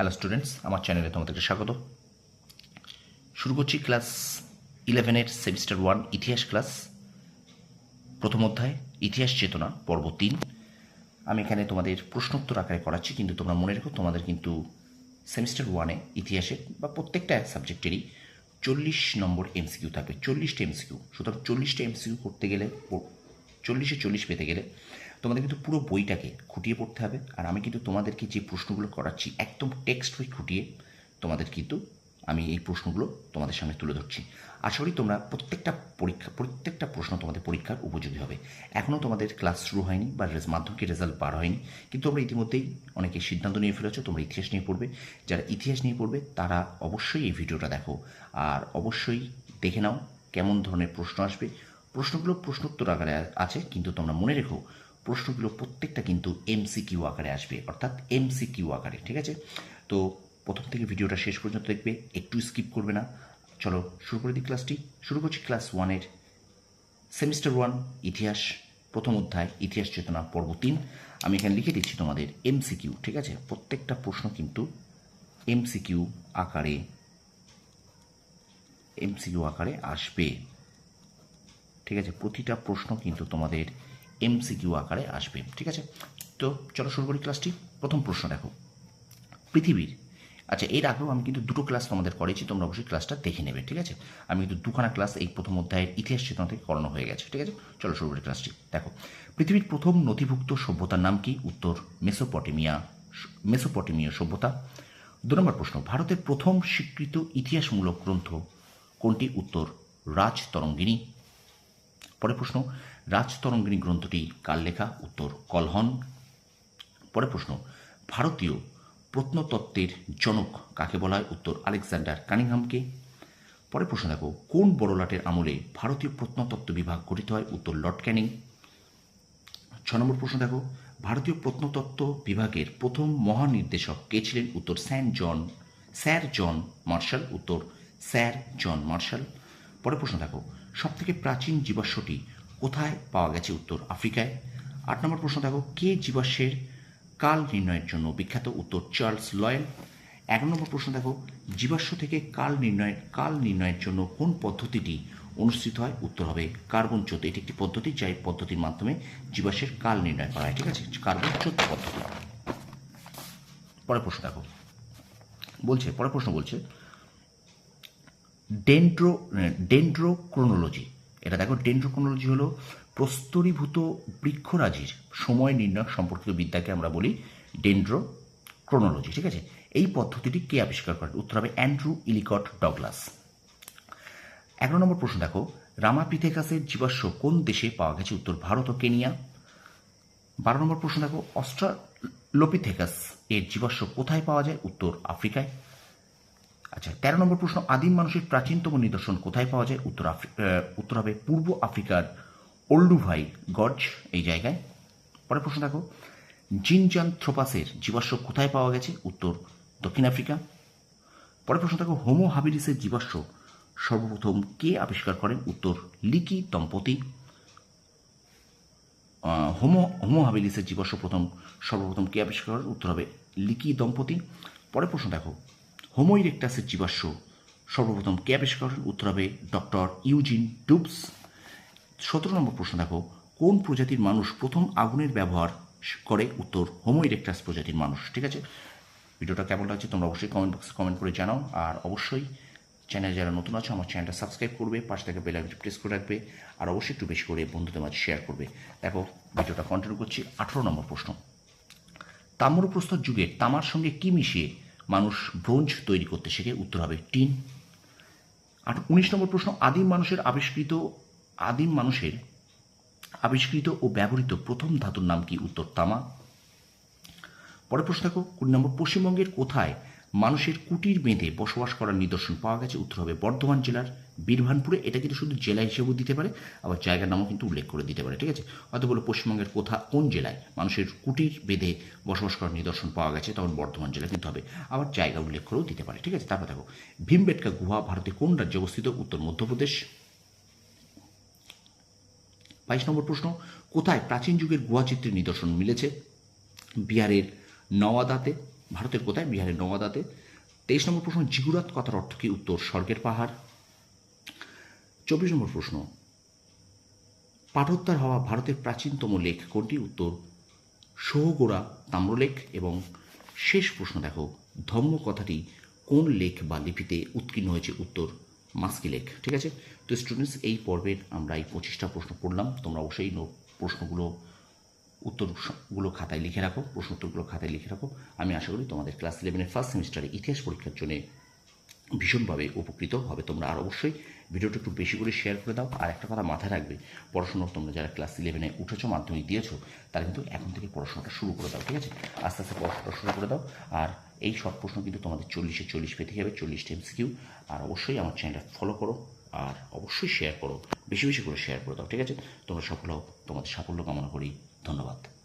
Hello students আমার চ্যানেলে তোমাদেরকে স্বাগত। শুরু করছি ক্লাস ইলেভেনের সেমিস্টার ওয়ান ইতিহাস ক্লাস প্রথম অধ্যায়, ইতিহাস চেতনা, পর্ব তিন। আমি এখানে তোমাদের প্রশ্নোত্তর আকারে করাচ্ছি, কিন্তু তোমরা মনে রেখো তোমাদের কিন্তু সেমিস্টার ওয়ানে ইতিহাসের বা প্রত্যেকটা সাবজেক্টেরই চল্লিশ নম্বর এমসিকিউ থাকবে, চল্লিশটা এমসিকিউ সুতরাং চল্লিশটা এমসিকিউ করতে গেলে, চল্লিশে চল্লিশ পেতে গেলে তোমাদের কিন্তু পুরো বইটাকে খুঁটিয়ে পড়তে হবে। আর আমি কিন্তু তোমাদেরকে যে প্রশ্নগুলো করাচ্ছি, একদম টেক্সট বই খুঁটিয়ে তোমাদের কিন্তু আমি এই প্রশ্নগুলো তোমাদের সামনে তুলে ধরছি। আশা করি তোমরা প্রত্যেকটা পরীক্ষা, প্রত্যেকটা প্রশ্ন তোমাদের পরীক্ষার উপযোগী হবে। এখনও তোমাদের ক্লাস শুরু হয়নি বা মাধ্যমিকের রেজাল্ট বার হয়নি। কিন্তু তোমরা ইতিমধ্যেই অনেকে সিদ্ধান্ত নিয়ে ফেলেছো, তোমরা ইতিহাস নিয়ে পড়বে। যারা ইতিহাস নিয়ে পড়বে, তারা অবশ্যই এই ভিডিওটা দেখো। আর অবশ্যই দেখে নাও কেমন ধরনের প্রশ্ন আসবে। প্রশ্নগুলো প্রশ্নোত্তর আকারে আছে, কিন্তু তোমরা মনে রেখো প্রশ্নগুলো প্রত্যেকটা কিন্তু এমসিকিউ আকারে আসবে, অর্থাৎ এমসিকিউ আকারে, ঠিক আছে? তো প্রথম থেকে ভিডিওটা শেষ পর্যন্ত দেখবে, একটু স্কিপ করবে না। চলো শুরু করে দিই ক্লাসটি শুরু করছি ক্লাস ওয়ানের সেমিস্টার ওয়ান ইতিহাস, প্রথম অধ্যায়, ইতিহাস চেতনা, পর্ব তিন। আমি এখানে লিখে দিচ্ছি তোমাদের এমসিকিউ ঠিক আছে? প্রত্যেকটা প্রশ্ন কিন্তু এমসিকিউ আকারে এমসিকিউ আকারে আসবে, ঠিক আছে? প্রতিটা প্রশ্ন কিন্তু তোমাদের এমসিকিউ আকারে আসবে, ঠিক আছে? তো চলো শুরু করি ক্লাসটি প্রথম প্রশ্ন দেখো। পৃথিবীর আচ্ছা এর আগেও আমি কিন্তু দুটো ক্লাস তোমাদের করেছি, তোমরা অবশ্যই ক্লাসটা দেখে নেবে, ঠিক আছে? আমি কিন্তু দুখানা ক্লাস এই প্রথম অধ্যায়ের ইতিহাস চেতনা থেকে করানো হয়ে গেছে, ঠিক আছে? চলো শুরু করি ক্লাসটি দেখো, পৃথিবীর প্রথম নথিভুক্ত সভ্যতার নাম কি? উত্তর, মেসোপটেমিয়া, মেসোপটেমীয় সভ্যতা। দু নম্বর প্রশ্ন, ভারতের প্রথম স্বীকৃত ইতিহাসমূলক গ্রন্থ কোনটি? উত্তর, রাজতরঙ্গিনী। পরের প্রশ্ন রাজতরঙ্গিনী গ্রন্থটি কার লেখা? উত্তর, কলহন। পরে প্রশ্ন, ভারতীয় প্রত্নতত্ত্বের জনক কাকে বলা হয়? উত্তর, আলেকজান্ডার কানিংহামকে। পরে প্রশ্ন দেখো, কোন বড়লাটের আমলে ভারতীয় প্রত্নতত্ত্ব বিভাগ গঠিত হয়? উত্তর, লর্ড ক্যানিং। ছ নম্বর প্রশ্ন দেখো, ভারতীয় প্রত্নতত্ত্ব বিভাগের প্রথম মহানির্দেশক কে ছিলেন? উত্তর sir John, sir John Marshall. উত্তর, স্যার জন মার্শাল। পরে প্রশ্ন দেখো, সবথেকে প্রাচীন জীবাশ্মটি কোথায় পাওয়া গেছে উত্তর আফ্রিকায়? আট নম্বর প্রশ্ন, দেখো, কে জীবাশ্মের কাল নির্ণয়ের জন্য বিখ্যাত উত্তর, চার্লস লয়েল? এক নম্বর প্রশ্ন, দেখো, জীবাশ্ম থেকে কাল নির্ণয়ের কাল নির্ণয়ের জন্য কোন পদ্ধতিটি অনুষ্ঠিত হয়? উত্তর হবে কার্বন চোদ্দ। এটি একটি পদ্ধতি যা এই পদ্ধতির মাধ্যমে জীবাশ্মের কাল নির্ণয় করা হয়, ঠিক আছে? কার্বন চোদ্দ পদ্ধতি। পরের প্রশ্ন, দেখো, বলছে, পরের প্রশ্ন বলছে, ডেন্ড্রো, ডেন্ড্রোক্রোনোলজি এটা দেখো ডেন্ড্রোক্রোনোলজি হলো প্রস্তরীভূত বৃক্ষরাজির সময় নির্ণয় সম্পর্কিত বিদ্যাকে আমরা বলি ডেন্ড্রো ক্রোনোলজি ঠিক আছে? এই পদ্ধতিটি কে আবিষ্কার করেন উত্তর হবে অ্যান্ড্রু ইলিকট ডগলাস। এগারো নম্বর প্রশ্ন দেখো, রামাপিথেকাসের জীবাশ্ম কোন দেশে পাওয়া গেছে? উত্তর, ভারত ও কেনিয়া। বারো নম্বর প্রশ্ন দেখো, অস্ট্রালোপিথেকাস এর জীবাশ্ম কোথায় পাওয়া যায়? উত্তর, আফ্রিকায়। আচ্ছা তেরো নম্বর প্রশ্ন আদিম মানুষের প্রাচীনতম নিদর্শন কোথায় পাওয়া যায়? উত্তর আফ্রি- আহ, উত্তর হবে পূর্ব আফ্রিকার ওল্ডুভাই গজ এই জায়গায়। পরের প্রশ্ন দেখো জিনজান থ্রোপাসের জীবাশ্ম কোথায় পাওয়া গেছে? উত্তর দক্ষিণ আফ্রিকা। পরের প্রশ্ন দেখো হোমো হাবিলিসের জীবাশ্ম সর্বপ্রথম কে আবিষ্কার করেন? উত্তর লিকি দম্পতি। হোমো হোমো হাবিলিসের জীবাশ্ম প্রথম সর্বপ্রথম কে আবিষ্কার করেন? উত্তর হবে লিকি দম্পতি। পরের প্রশ্ন দেখো হোমো ইরেক্টাসের জীবাশ্ম। সর্বপ্রথম কে আবিষ্কার করেন উত্তর হবে ডক্টর ইউজিন ডুবস। সতেরো নম্বর প্রশ্ন দেখো, কোন প্রজাতির মানুষ প্রথম আগুনের ব্যবহার করে? উত্তর হোমো ইরেক্টাস প্রজাতির মানুষ, ঠিক আছে? ভিডিওটা কেমন লাগছে তোমরা অবশ্যই কমেন্ট বক্সে কমেন্ট করে জানাও। আর অবশ্যই চ্যানেল যারা নতুন আছে, আমার চ্যানেলটা সাবস্ক্রাইব করবে, পাশে থেকে বেল আইকনটি প্রেস করে রাখবে, আর অবশ্যই একটু বেশি করে বন্ধুদের মাঝে শেয়ার করবে। দেখো, ভিডিওটা কন্টিনিউ করছি, আঠেরো নম্বর প্রশ্ন। তাম্রপ্রস্তর যুগে তামার সঙ্গে কি মিশিয়ে মানুষ ব্রোঞ্জ তৈরি করতে শেখে, উত্তর হবে টিন। আর উনিশ নম্বর প্রশ্ন, আদিম মানুষের আবিষ্কৃত, আদিম মানুষের আবিষ্কৃত ও ব্যবহৃত প্রথম ধাতুর নাম কি? উত্তর তামা। পরের প্রশ্ন দেখো, কুড়ি নম্বর, পশ্চিমবঙ্গের কোথায় মানুষের কুটির বেঁধে বসবাস করার নিদর্শন পাওয়া গেছে। উত্তর হবে বর্ধমান জেলার বীরভানপুরে। এটা কিন্তু শুধু জেলা হিসেবেও দিতে পারে, আবার জায়গার নামও কিন্তু উল্লেখ করে দিতে পারে, ঠিক আছে? হয়তো বলো, পশ্চিমবঙ্গের কোথা, কোন জেলায় মানুষের কুটির বেঁধে বসবাস করার নিদর্শন পাওয়া গেছে, তখন বর্ধমান জেলা কিন্তু হবে। আবার জায়গা উল্লেখ করেও দিতে পারে, ঠিক আছে? তারপর দেখো, ভীমবেটকা গুহা ভারতে কোন রাজ্যে অবস্থিত? উত্তর মধ্যপ্রদেশ। বাইশ নম্বর প্রশ্ন, কোথায় প্রাচীন যুগের গুহা চিত্রের নিদর্শন মিলেছে? বিহারের নওয়াদাতে ভারতের কোথায় বিহারের নওয়াদাতে। তেইশ নম্বর প্রশ্ন, জিগুরাত কথার অর্থ কি? উত্তর, স্বর্গের পাহাড়। চব্বিশ নম্বর প্রশ্ন পাঠোদ্ধার হওয়া ভারতের প্রাচীনতম লেখ কোনটি? উত্তর, সহগোড়া তাম্রলেখ। এবং শেষ প্রশ্ন দেখো ধম্ম কথাটি কোন লেখ বা লিপিতে উৎকীর্ণ হয়েছে? উত্তর, মাস্কি লেখ। ঠিক আছে? তো স্টুডেন্টস এই পর্বের আমরা এই পঁচিশটা প্রশ্ন পড়লাম। তোমরা অবশ্যই প্রশ্নগুলো উত্তরগুলো খাতায় লিখে রাখো, প্রশ্ন উত্তরগুলো খাতায় লিখে রাখো। আমি আশা করি তোমাদের ক্লাস ইলেভেনের ফার্স্ট সেমিস্টারে ইতিহাস পরীক্ষার জন্য ভীষণভাবে উপকৃত হবে। তোমরা আর অবশ্যই ভিডিওটা একটু বেশি করে শেয়ার করে দাও। আর একটা কথা মাথায় রাখবে, পড়াশোনা তোমরা যারা ক্লাস ইলেভেনে উঠেছো, মাধ্যমিক দিয়েছ, তারা কিন্তু এখন থেকে পড়াশোনাটা শুরু করে দাও, ঠিক আছে? আস্তে আস্তে পড়াশোনাটা শুরু করে দাও। আর এই সব প্রশ্ন কিন্তু তোমাদের চল্লিশে চল্লিশ পেতে যাবে চল্লিশটা এমসিকিউ আর অবশ্যই আমার চ্যানেলটা ফলো করো আর অবশ্যই শেয়ার করো, বেশি বেশি করে শেয়ার করে দাও, ঠিক আছে? তোমরা সফল হও, তোমাদের সাফল্য কামনা করি। ধন্যবাদ।